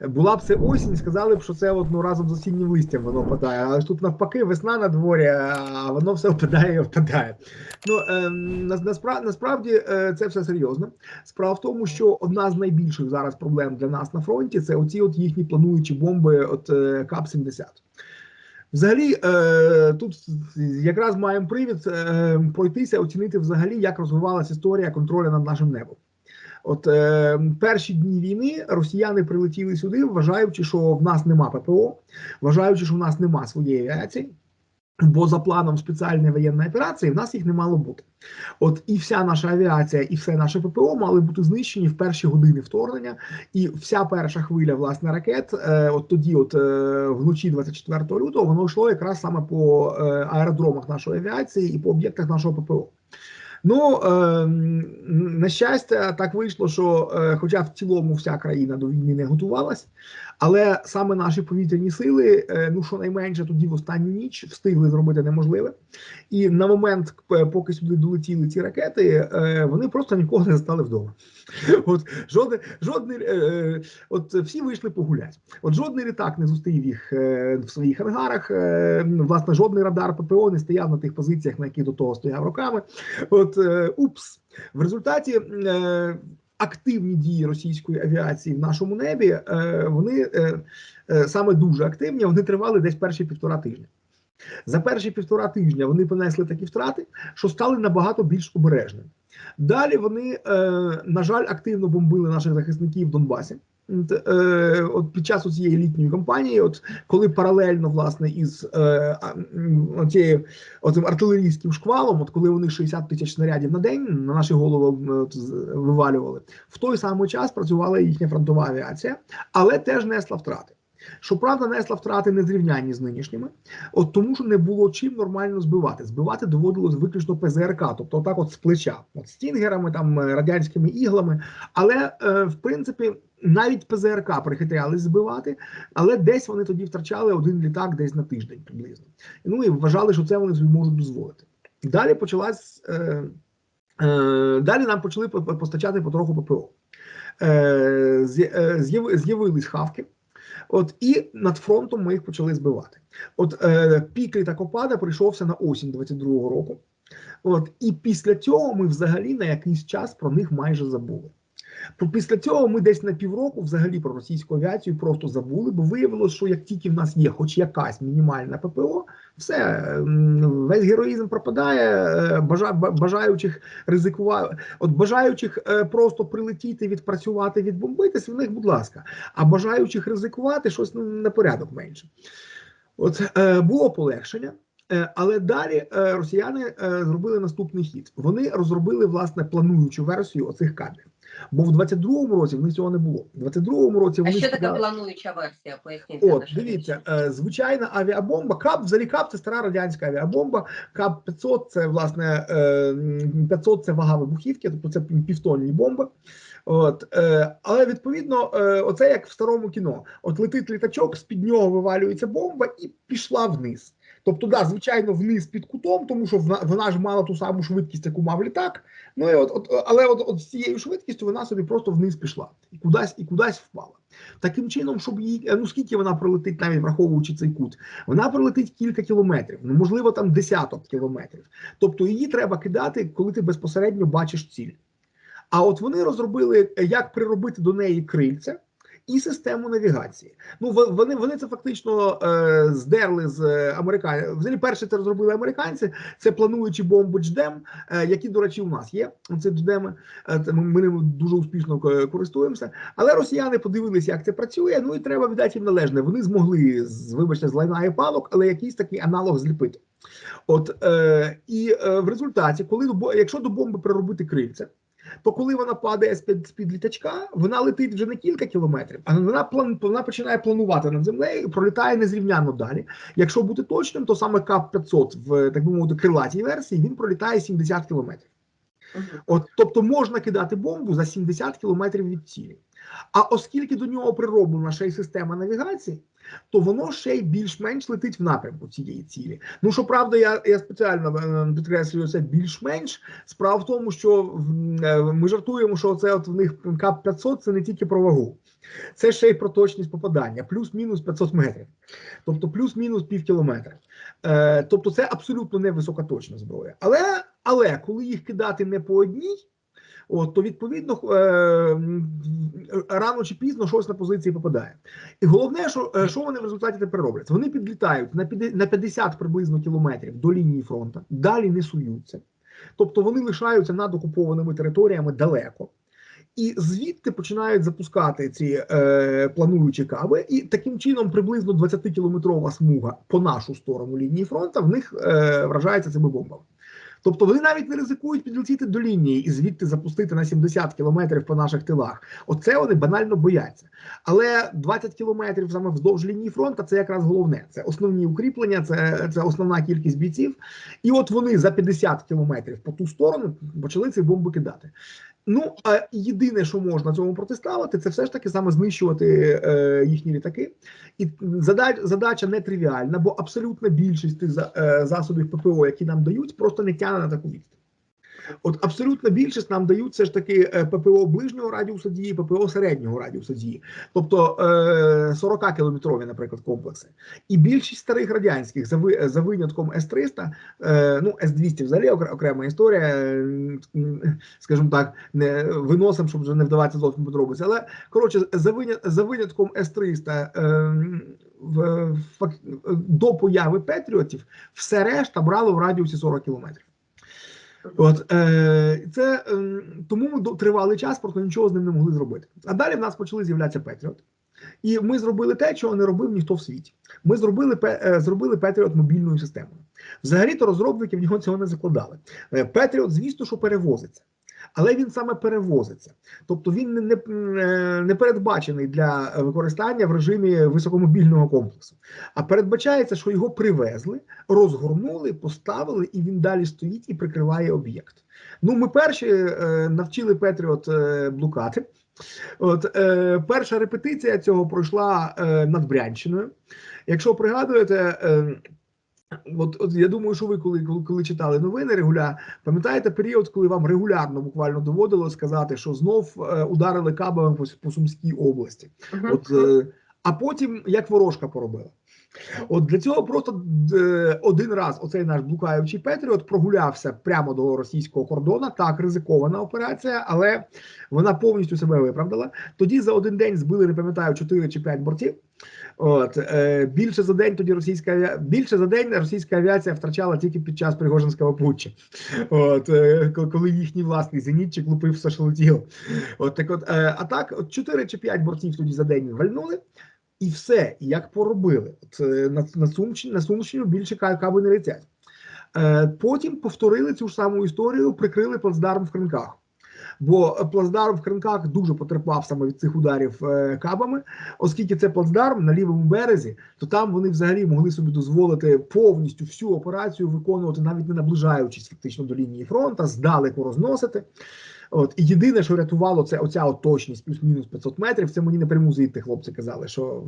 Була б це осінь, сказали б, що це от, ну, разом з осіннім листям воно опадає. Але ж тут навпаки весна на дворі, а воно все опадає і опадає. Ну, е, насправді, насправді е, це все серйозно. Справа в тому, що одна з найбільших зараз проблем для нас на фронті це оці от їхні плануючі бомби от е, КАП-70. Взагалі, е, тут якраз маємо привід е, пройтися, оцінити взагалі, як розвивалася історія контролю над нашим небом. От е, перші дні війни росіяни прилетіли сюди, вважаючи, що в нас нема ППО, вважаючи, що в нас нема своєї авіації. Бо за планом спеціальної воєнної операції в нас їх не мало бути. От і вся наша авіація, і все наше ППО мали бути знищені в перші години вторгнення. І вся перша хвиля власне ракет, е, от тоді, от е, вночі 24 лютого, воно йшло якраз саме по е, аеродромах нашої авіації і по об'єктах нашого ППО. Ну е, на щастя, так вийшло, що, е, хоча в цілому вся країна до війни не готувалась, але саме наші повітряні сили, е, ну щонайменше тоді в останню ніч встигли зробити неможливе. І на момент, поки сюди долетіли ці ракети, вони просто нікого не стали вдома. От жодне, жодний, от всі вийшли погуляти. От жодний літак не зустрів їх в своїх ангарах. Власне, жодний радар ППО не стояв на тих позиціях, на яких до того стояв роками. От е, упс, в результаті. Е, Активні дії російської авіації в нашому небі, е, вони саме дуже активні. Вони тривали десь перші півтора тижня. За перші півтора тижня вони понесли такі втрати, що стали набагато більш обережними. Далі вони, на жаль, активно бомбили наших захисників в Донбасі. От, е, під час цієї літньої кампанії, от коли паралельно власне із е, цією оцим артилерійським шквалом, от коли вони 60 тисяч снарядів на день на наші голови от, вивалювали, в той самий час працювала їхня фронтова авіація, але теж несла втрати. Щоправда, несла втрати незрівнянні з нинішніми, от тому, що не було чим нормально збивати. Збивати доводилось виключно ПЗРК, тобто отак, от з плеча, от стінгерами, там е, радянськими іглами. Але е, в принципі навіть ПЗРК прихитрялись збивати, але десь вони тоді втрачали один літак десь на тиждень приблизно. Ну і вважали, що це вони собі можуть дозволити. Далі почалась е, е, далі нам почали по- по- постачати потроху ППО. Е, е, з'яви- з'явились хавки. От і над фронтом ми їх почали збивати. От е, пік літакопада прийшовся на осінь 22-го року. От і після цього ми взагалі на якийсь час про них майже забули. Після цього ми десь на півроку взагалі про російську авіацію просто забули, бо виявилося, що як тільки в нас є хоч якась мінімальна ППО, все весь героїзм пропадає. е, Бажа, бажаючих ризикувати, от бажаючих е, просто прилетіти, відпрацювати, відбомбитись, в них, будь ласка, а бажаючих ризикувати щось ну, на порядок менше. От е, було полегшення. Але далі росіяни зробили наступний хід. Вони розробили власне плануючу версію оцих кадрів. Бо в 22-му році в них цього не було. В 22-му році А вони що таке сказали- плануюча версія? Поясніть. От, дивіться, е, звичайна авіабомба. КАП, взагалі КАП це стара радянська авіабомба. КАП 500 це власне е, 500 це вага вибухівки, тобто це півтонні бомби. От, е, але відповідно, е, оце як в старому кіно. От летить літачок, з-під нього вивалюється бомба і пішла вниз. Тобто, да, звичайно, вниз під кутом, тому що вона, ж мала ту саму швидкість, яку мав літак. Ну і от, от, але от, от з цією швидкістю вона собі просто вниз пішла і кудись, і кудись впала. Таким чином, щоб її, е, ну скільки вона пролетить, навіть враховуючи цей кут, вона пролетить кілька кілометрів, ну можливо, там десяток кілометрів. Тобто її треба кидати, коли ти безпосередньо бачиш ціль. А от вони розробили, е, як приробити до неї крильця. І систему навігації. Ну во- вони вони це фактично е, здерли з е, американців. Взагалі, перше це розробили американці. Це плануючі бомби Дждем, е, які, до речі, у нас є. Це Дждеми. Е, ми, ми ними дуже успішно е, користуємося. Але росіяни подивилися, як це працює. Ну і треба віддати їм належне. Вони змогли вибачте з лайна і палок, але якийсь такий аналог зліпити. От е, і е, в результаті, коли якщо до бомби приробити крильця, то коли вона падає з під, з-під літачка, вона летить вже не кілька кілометрів, а вона план вона починає планувати над землею і пролітає незрівнянно далі. Якщо бути точним, то саме КАП 500 в так би мовити крилатій версії він пролітає 70 кілометрів. От, тобто можна кидати бомбу за 70 кілометрів від цілі. А оскільки до нього прироблена ще й система навігації, то воно ще й більш-менш летить в напрямку цієї цілі. Ну що правда, я я спеціально е, підкреслюю це більш-менш. Справа в тому, що е, ми жартуємо, що це от в них КАП 500 це не тільки про вагу, це ще й про точність попадання, плюс-мінус 500 метрів, тобто плюс-мінус пів кілометра. Е, тобто це абсолютно не високоточна зброя. Але, але коли їх кидати не по одній. От, то відповідно е, рано чи пізно щось на позиції попадає. І головне, що, е, що вони в результаті тепер роблять? Вони підлітають на піде- на 50 приблизно кілометрів до лінії фронту, далі не суються. Тобто вони лишаються над окупованими територіями далеко. І звідти починають запускати ці е, плануючі каби, і таким чином приблизно 20-кілометрова смуга по нашу сторону лінії фронту в них е, вражається цими бомбами. Тобто вони навіть не ризикують підлетіти до лінії і звідти запустити на 70 кілометрів по наших тилах. Оце вони банально бояться. Але 20 кілометрів саме вздовж лінії фронту це якраз головне. Це основні укріплення, це, це основна кількість бійців. І от вони за 50 кілометрів по ту сторону почали ці бомби кидати. Ну а єдине, що можна цьому протиставити, це все ж таки саме знищувати е, їхні літаки. І задач, задача не тривіальна, бо абсолютна більшість тих е, засобів ППО, які нам дають, просто не тягне на таку відстань. От абсолютна більшість нам дають все ж таки е, ППО ближнього радіусу дії, ППО середнього радіусу дії, тобто е, 40 кілометрові, наприклад, комплекси. І більшість старих радянських за, винятком С-300, е, ну С-200 взагалі окрема історія, е, скажімо так, не виносимо, щоб вже не вдаватися зовсім подробиці. Але коротше, за, винятком С-300 е, в, до появи Петріотів все решта брало в радіусі 40 кілометрів. От е, це е, тому тривалий час просто нічого з ним не могли зробити. А далі в нас почали з'являтися Петріот. І ми зробили те, чого не робив ніхто в світі. Ми зробили е, зробили Петріот мобільною системою. Взагалі-то розробники в нього цього не закладали. Е, Петріот, звісно, що перевозиться. Але він саме перевозиться, тобто він не, не, е, не передбачений для використання в режимі високомобільного комплексу. А передбачається, що його привезли, розгорнули, поставили, і він далі стоїть і прикриває об'єкт. Ну, ми перші е, навчили Петріот е, блукати. От е, перша репетиція цього пройшла е, над Брянщиною. Якщо пригадуєте, е, от, от я думаю, що ви коли, коли, коли читали новини регуля, пам'ятаєте період, коли вам регулярно буквально доводилось сказати, що знов е, ударили кабами по, по Сумській області. От, е, а потім як ворожка поробила. От для цього просто е, один раз оцей наш блукаючий Петріот прогулявся прямо до російського кордону. Так, ризикована операція, але вона повністю себе виправдала. Тоді за один день збили, не пам'ятаю, 4 чи 5 бортів. От е, більше за день тоді російська більше за день російська авіація втрачала тільки під час Пригожинського путча. От е, коли їхній власний зенітчик лупив все, що летіло. От так, от е, а так, от 4 чи 5 бортів тоді за день вальнули. І все, як поробили. От, на, на, Сумщині, на Сумщину більше ка- каби не летять. Е, потім повторили цю ж саму історію, прикрили плацдарм в Кринках. Бо плацдарм в Кринках дуже потерпав саме від цих ударів е, кабами, оскільки це плацдарм на лівому березі, то там вони взагалі могли собі дозволити повністю всю операцію виконувати, навіть не наближаючись фактично до лінії фронту, здалеку розносити. От і єдине, що рятувало, це оця от точність плюс-мінус 500 метрів. Це мені напряму звідти хлопці казали, що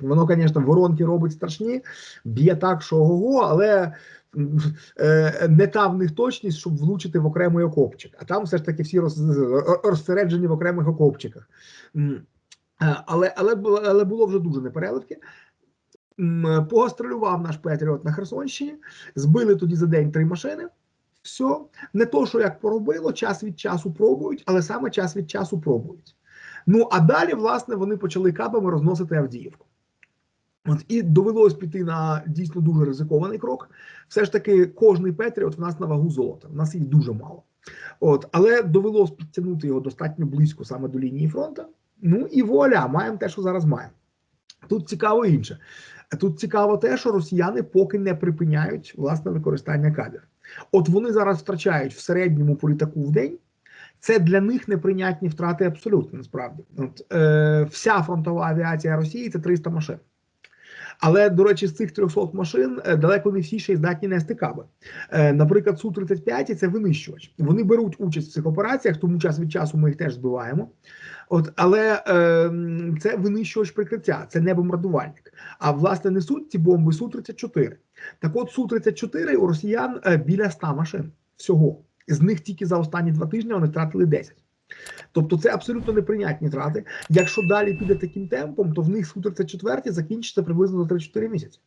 воно, звісно, воронки робить страшні, б'є так, що ого, але е, не та в них точність, щоб влучити в окремий окопчик. А там все ж таки всі роз- розсереджені в окремих окопчиках. Е, Але, але, але було вже дуже непереливки. М, Погастролював наш Петріот на Херсонщині, збили тоді за день три машини. Все, не то, що як поробило, час від часу пробують, але саме час від часу пробують. Ну а далі, власне, вони почали кабами розносити Авдіївку. От і довелось піти на дійсно дуже ризикований крок. Все ж таки, кожний Петріот в нас на вагу золота. В нас їх дуже мало. От, але довелось підтягнути його достатньо близько саме до лінії фронту. Ну і вуаля, маємо те, що зараз маємо. Тут цікаво інше. Тут цікаво те, що росіяни поки не припиняють власне використання кабів. От вони зараз втрачають в середньому по літаку в день. Це для них неприйнятні втрати абсолютно насправді. От, е, вся фронтова авіація Росії це 300 машин. Але до речі, з цих 300 машин е, далеко не всі ще й здатні нести каби. Е, Наприклад, су 35 це винищувач. Вони беруть участь в цих операціях, тому час від часу ми їх теж збиваємо. От, але е, це винищувач прикриття, це не бомбардувальник. А власне несуть ці бомби су 34 Так, от су 34 у росіян е, біля 100 машин всього. З них тільки за останні два тижні вони втратили 10. Тобто це абсолютно неприйнятні трати. Якщо далі піде таким темпом, то в них су 34 закінчиться приблизно за 3-4 місяці.